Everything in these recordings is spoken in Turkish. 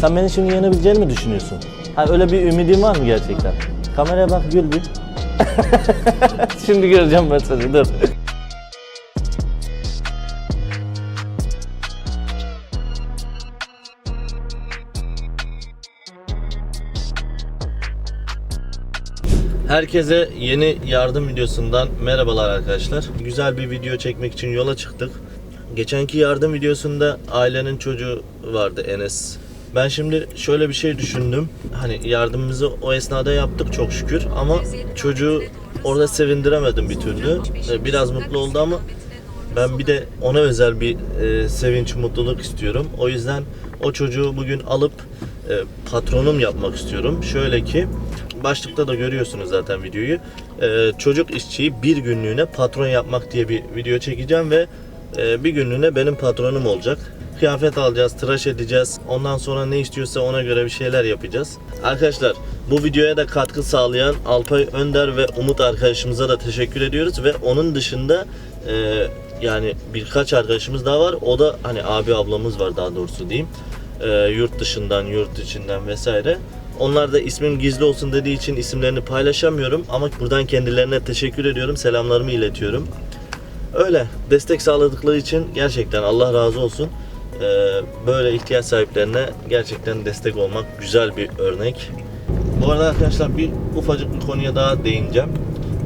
Sen beni şimdi yenebileceğini mi düşünüyorsun? Ha öyle bir ümidin var mı gerçekten? Kameraya bak gül bir. şimdi göreceğim ben seni dur. Herkese yeni yardım videosundan merhabalar arkadaşlar. Güzel bir video çekmek için yola çıktık. Geçenki yardım videosunda ailenin çocuğu vardı Enes. Ben şimdi şöyle bir şey düşündüm. Hani yardımımızı o esnada yaptık çok şükür ama çocuğu orada sevindiremedim bir türlü. Ee, Biraz mutlu oldu ama ben bir de ona özel bir e, sevinç, mutluluk istiyorum. O yüzden o çocuğu bugün alıp e, patronum yapmak istiyorum. Şöyle ki başlıkta da görüyorsunuz zaten videoyu. E, çocuk işçiyi bir günlüğüne patron yapmak diye bir video çekeceğim ve e, bir günlüğüne benim patronum olacak. Kıyafet alacağız, tıraş edeceğiz. Ondan sonra ne istiyorsa ona göre bir şeyler yapacağız. Arkadaşlar bu videoya da katkı sağlayan Alpay Önder ve Umut arkadaşımıza da teşekkür ediyoruz ve onun dışında e, yani birkaç arkadaşımız daha var. O da hani abi ablamız var daha doğrusu diyeyim. E, yurt dışından, yurt içinden vesaire. Onlar da ismim gizli olsun dediği için isimlerini paylaşamıyorum ama buradan kendilerine teşekkür ediyorum. Selamlarımı iletiyorum. Öyle destek sağladıkları için gerçekten Allah razı olsun. Ee, böyle ihtiyaç sahiplerine gerçekten destek olmak güzel bir örnek. Bu arada arkadaşlar bir ufacık bir konuya daha değineceğim.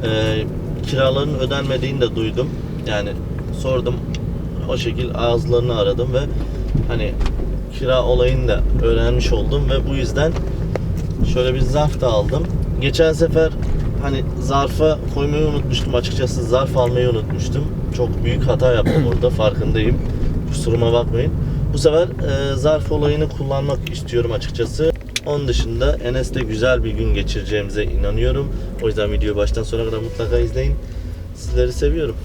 Ee, kiraların ödenmediğini de duydum. Yani sordum o şekil ağızlarını aradım ve hani kira olayını da öğrenmiş oldum ve bu yüzden şöyle bir zarf da aldım. Geçen sefer hani zarfa koymayı unutmuştum açıkçası zarf almayı unutmuştum. Çok büyük hata yaptım orada farkındayım. Kusuruma bakmayın. Bu sefer e, zarf olayını kullanmak istiyorum açıkçası. Onun dışında Enes'te güzel bir gün geçireceğimize inanıyorum. O yüzden videoyu baştan sona kadar mutlaka izleyin. Sizleri seviyorum.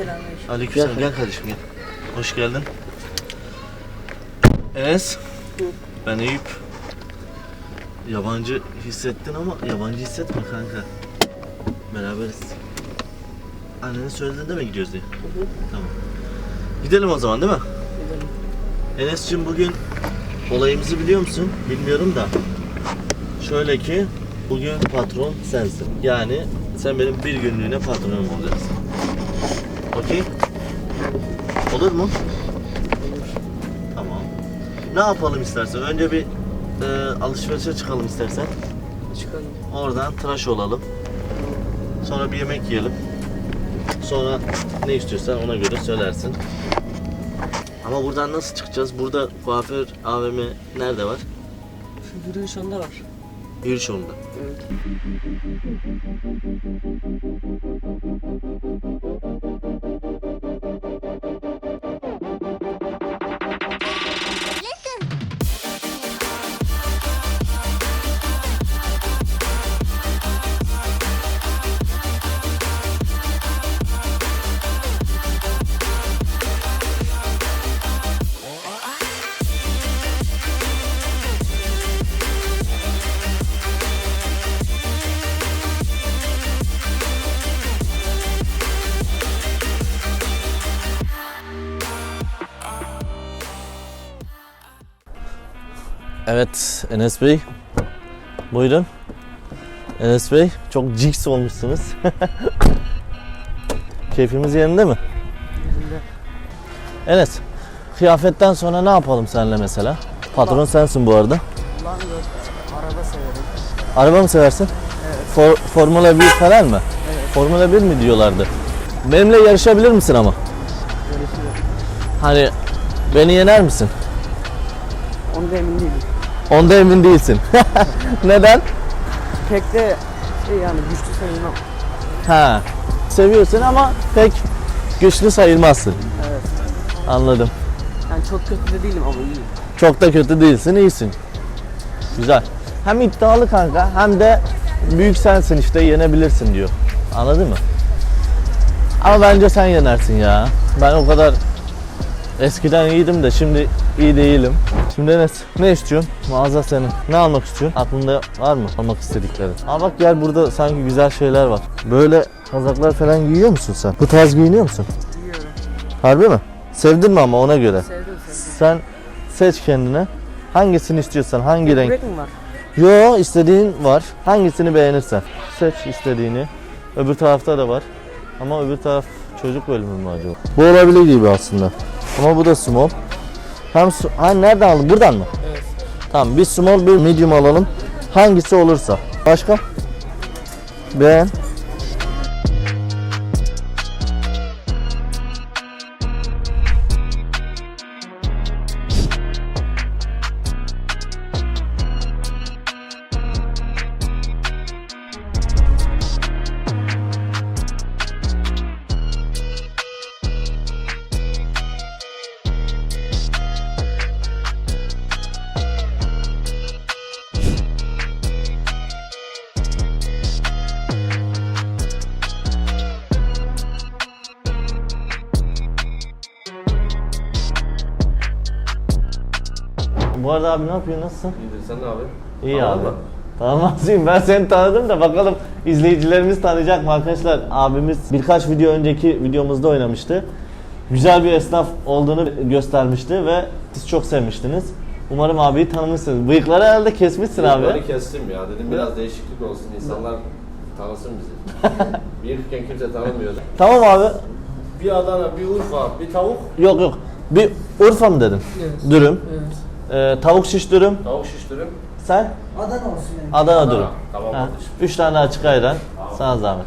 Selamünaleyküm. Aleykümselam gel kardeşim gel. Hoş geldin. Enes. Ben Eyüp. Yabancı hissettin ama yabancı hissetme kanka. Beraberiz. Annenin söylediğinde mi gidiyoruz diye? Tamam. Gidelim o zaman değil mi? Enes'cim bugün olayımızı biliyor musun? Bilmiyorum da. Şöyle ki bugün patron sensin. Yani sen benim bir günlüğüne patronum olacaksın. Okey? Olur mu? Tamam. Ne yapalım istersen? Önce bir e, alışverişe çıkalım istersen. Çıkalım. Oradan tıraş olalım. Sonra bir yemek yiyelim. Sonra ne istiyorsan ona göre söylersin. Ama buradan nasıl çıkacağız? Burada kuaför AVM nerede var? Şu yürüyüş onda var. Yürüyüş yolunda. Evet. Evet Enes Bey. Buyurun. Enes Bey çok ciks olmuşsunuz. Keyfimiz yerinde mi? Yerinde. Enes, kıyafetten sonra ne yapalım seninle mesela? Patron sensin bu arada. Ulan. Araba severim. Araba mı seversin? Evet. For, Formula 1 falan mı? Evet. Formula 1 mi diyorlardı? Benimle yarışabilir misin ama? Yarışıyor. Hani beni yener misin? Onda emin değilim. Onda emin değilsin. Neden? Pek de şey yani güçlü sayılmam. Ha. seviyorsun ama pek güçlü sayılmazsın. Evet. Anladım. Yani çok kötü de değilim ama iyiyim. Çok da kötü değilsin, iyisin. Güzel. Hem iddialı kanka hem de büyük sensin işte yenebilirsin diyor. Anladın mı? Ama bence sen yenersin ya. Ben o kadar eskiden iyiydim de şimdi iyi değilim. Şimdi ne, ne istiyorsun? Mağaza senin. Ne almak istiyorsun? Aklında var mı almak istediklerin? Aa bak gel burada sanki güzel şeyler var. Böyle kazaklar falan giyiyor musun sen? Bu tarz giyiniyor musun? Yiyorum. Harbi mi? Sevdin mi ama ona göre? Sevdim sevdim. Sen seç kendine. Hangisini istiyorsan, hangi renk? Börek mi var? Yo, istediğin var. Hangisini beğenirsen. Seç istediğini. Öbür tarafta da var. Ama öbür taraf çocuk bölümü mü acaba? Bu olabilir gibi aslında. Ama bu da small. Hem su- ha nereden aldın? Buradan mı? Evet. Tamam, bir small bir medium alalım. Hangisi olursa. Başka? Beğen. Bu arada abi ne yapıyorsun? Nasılsın? İyidir sen ne abi? İyi Tamam abi. mı? Tanımazsın. Ben seni tanıdım da bakalım izleyicilerimiz tanıyacak mı arkadaşlar? Abimiz birkaç video önceki videomuzda oynamıştı. Güzel bir esnaf olduğunu göstermişti ve siz çok sevmiştiniz. Umarım abiyi tanımışsınız. Bıyıkları herhalde kesmişsin abi. Bıyıkları kestim ya dedim biraz değişiklik olsun insanlar tanısın bizi. Büyürken kimse tanımıyordu. Tamam abi. Bir Adana, bir Urfa, bir tavuk, Yok yok. Bir Urfa mı dedin? Evet. Dürüm. Evet. Ee, tavuk şiş dürüm. tavuk şiş dürüm. Sen? Adana olsun yani. Adana dürüm. Tamam Ha, kardeşim. Üç tane açık ayran. Sana zahmet.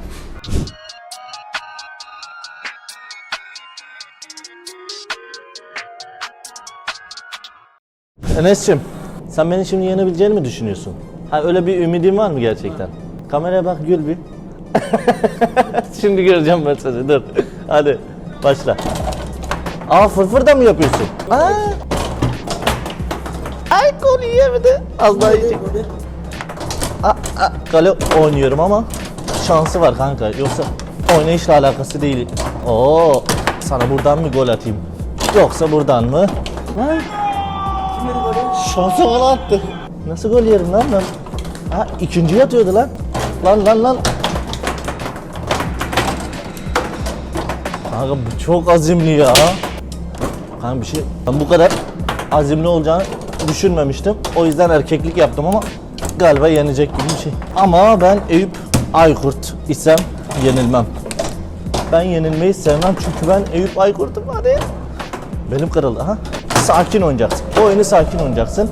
Enes'cim, sen beni şimdi yenebileceğini mi düşünüyorsun? Ha öyle bir ümidin var mı gerçekten? Kameraya bak gül bir. şimdi göreceğim ben seni. Dur. Hadi başla. Aa fırfır da mı yapıyorsun? Aa. Ay kolu yemedi. Az daha yiyecek. Aa, aa, Kale oynuyorum ama şansı var kanka. Yoksa oynayışla alakası değil. Oo, sana buradan mı gol atayım? Yoksa buradan mı? Böyle? şansı bana attı. Nasıl gol yerim lan ben? Ha, ikinci atıyordu lan. Lan lan lan. Kanka bu çok azimli ya. Kanka bir şey, ben bu kadar azimli olacağını düşünmemiştim. O yüzden erkeklik yaptım ama galiba yenecek gibi bir şey. Ama ben Eyüp Aykurt isem yenilmem. Ben yenilmeyi sevmem çünkü ben Eyüp Aykurt'um hadi. Benim kırıldı ha. Sakin oynayacaksın. Bu oyunu sakin oynayacaksın.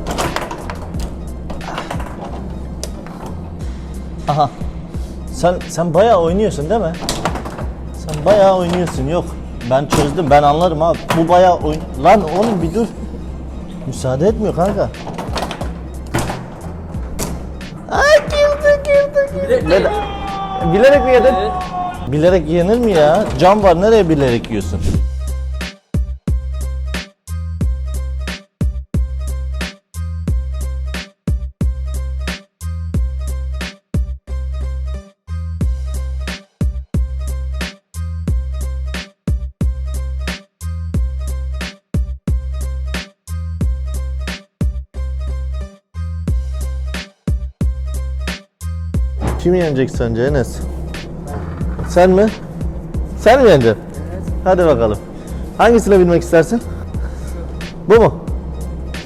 Aha. Sen sen bayağı oynuyorsun değil mi? Sen bayağı oynuyorsun. Yok. Ben çözdüm. Ben anlarım abi. Bu bayağı oyun... Lan oğlum bir dur. Müsaade etmiyor kanka. Ay girdi girdi girdi. Neden? Bilerek mi yedin? Evet. Bilerek yenir mi ya? Cam var nereye bilerek yiyorsun? Kim yenecek sence Enes? Sen mi? Sen mi yeneceksin? Evet. Hadi bakalım. Hangisini bilmek istersin? Bu mu?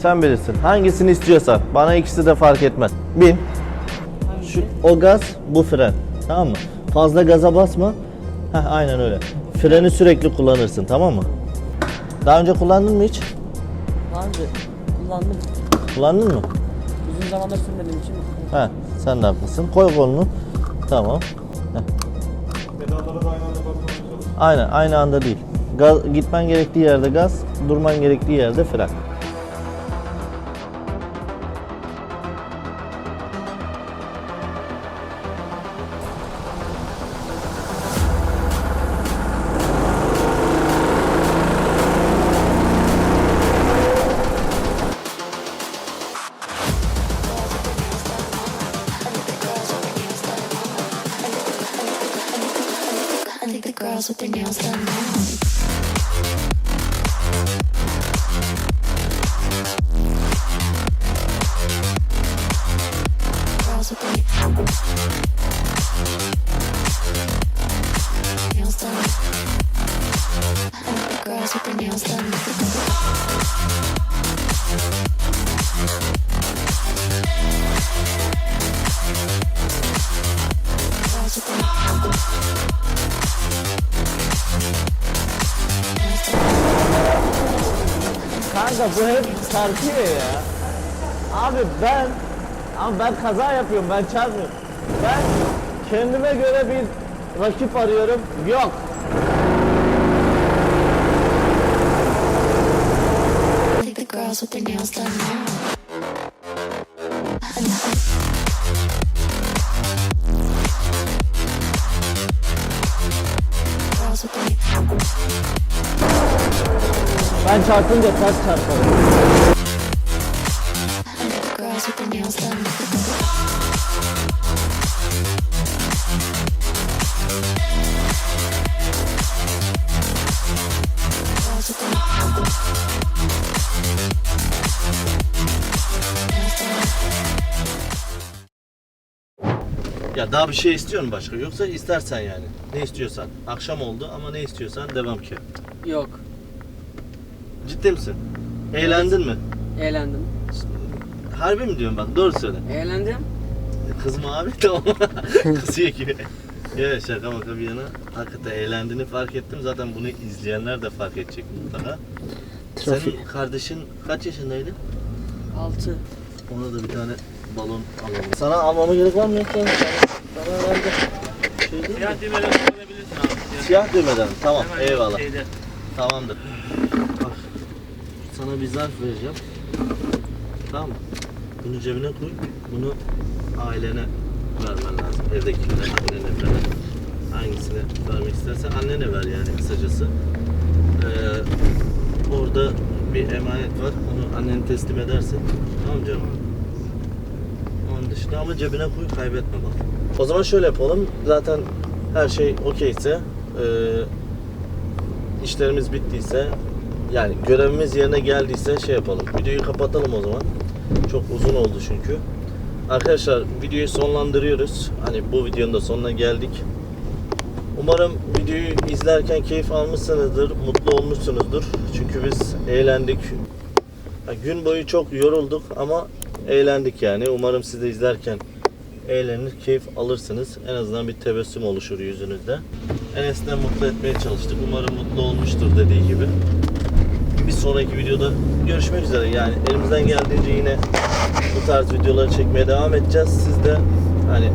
Sen bilirsin. Hangisini istiyorsan. Bana ikisi de fark etmez. Bin. Şu, o gaz, bu fren. Tamam mı? Fazla gaza basma. Heh, aynen öyle. Freni sürekli kullanırsın tamam mı? Daha önce kullandın mı hiç? Daha önce kullandım. Kullandın mı? Uzun zamandır sürmediğim için. Ha, sen de haklısın. Koy kolunu. Tamam. Heh. Aynen, aynı anda değil. Gaz, gitmen gerektiği yerde gaz, durman gerektiği yerde fren. With their nails done now. Çarpıyor ya. Abi ben ama ben kaza yapıyorum ben çarpmıyorum. Ben kendime göre bir rakip arıyorum. Yok. Girls with their nails done now. Ben çarpınca ters çarparım. Girls with their nails. Ya daha bir şey istiyor musun başka? Yoksa istersen yani. Ne istiyorsan. Akşam oldu ama ne istiyorsan devam ki. Yok. Ciddi misin? Eğlendin mi? Eğlendim. Harbi mi diyorsun bak doğru söyle. Eğlendim. Kızma abi tamam. Kızıyor gibi. Ya şaka maka bir yana hakikaten eğlendiğini fark ettim. Zaten bunu izleyenler de fark edecek mutlaka. Senin kardeşin kaç yaşındaydı? 6. Ona da bir tane balon alalım. Sana almama gerek var mı yoksa? Sana, sana herhalde şey değil mi? Siyah düğmeden kullanabilirsin abi. Siyah düğmeden. Tamam Hemen eyvallah. şeyde. Tamamdır. Bak, sana bir zarf vereceğim. Tamam mı? Bunu cebine koy. Bunu ailene vermen lazım. Evdekilere, annene falan. Hangisine vermek istersen annene ver yani kısacası. Ee, orada bir emanet var. Onu annene teslim edersin. Tamam canım. Onun dışında ama cebine koy kaybetme bak. O zaman şöyle yapalım. Zaten her şey okeyse ee, işlerimiz bittiyse yani görevimiz yerine geldiyse şey yapalım. Videoyu kapatalım o zaman. Çok uzun oldu çünkü. Arkadaşlar videoyu sonlandırıyoruz. Hani bu videonun da sonuna geldik. Umarım videoyu izlerken keyif almışsınızdır, mutlu olmuşsunuzdur. Çünkü biz eğlendik. Gün boyu çok yorulduk ama eğlendik yani. Umarım siz de izlerken eğlenir, keyif alırsınız. En azından bir tebessüm oluşur yüzünüzde. Enes'le mutlu etmeye çalıştık. Umarım mutlu olmuştur dediği gibi. Bir sonraki videoda görüşmek üzere. Yani elimizden geldiğince yine bu tarz videoları çekmeye devam edeceğiz. Siz de hani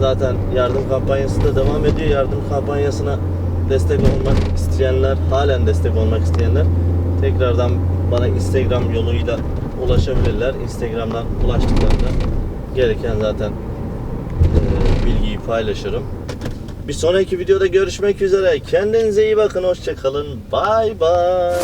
zaten yardım kampanyası da devam ediyor. Yardım kampanyasına destek olmak isteyenler, halen destek olmak isteyenler tekrardan bana Instagram yoluyla ulaşabilirler. Instagram'dan ulaştıklarında gereken zaten e, bilgiyi paylaşırım. Bir sonraki videoda görüşmek üzere. Kendinize iyi bakın. Hoşçakalın. Bye bye.